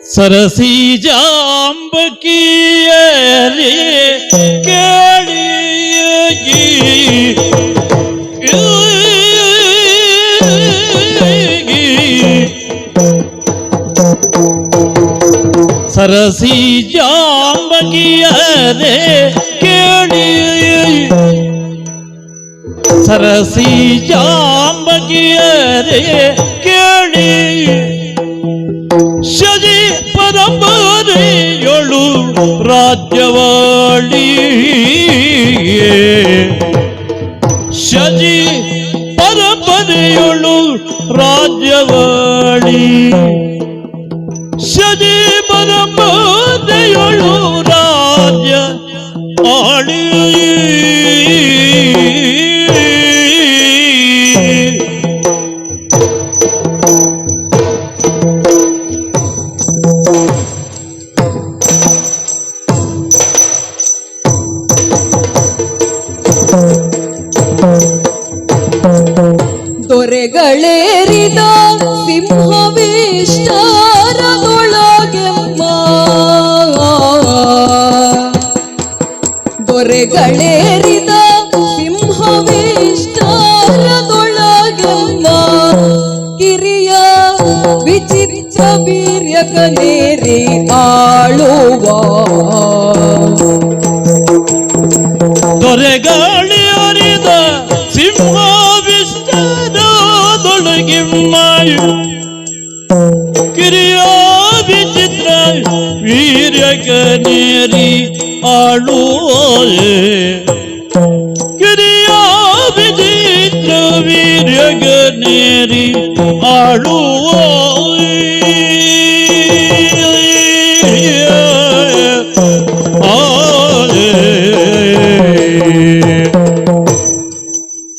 സരസീജാംബക്കിയലി കേളിയീ സരസീജാംബക്കിയലേ കേളി സരസീജാംബക്കിയലേ കേളി ಪರಂಪರೆಯೊಳು ರಾಜ್ಯವಾಳಿ ಶಜಿ ಪರಂಪರೆಯೊಳು ರಾಜ್ಯವಾಳಿ ಶಜಿ ಪರಂಪರೆಯೊಳು ರಾಜ್ಯ ಆಳಿ ದೊರೆಗಳೇರಿದ ಸಿಂಹವಿಷ್ಟಾರದೊಳಗೆಮ್ಮ ದೊರೆಗಳೇರಿದ ಸಿಂಹವಿಷ್ಟಾರದೊಳಗೆಮ್ಮ ಕಿರಿಯ ವಿಚಿತ್ರ ವೀರ್ಯಕನೇರಿ ಆಳುವ. ದೊರೆಗಳಿಯರಿದ ಸಿಂಹ தொழுகிம்மாய் கிரியோ விசித்திர வீரகநேரி ஆளுவோயே கிரியோ விசித்திர வீரகநேரி ஆளுவோயே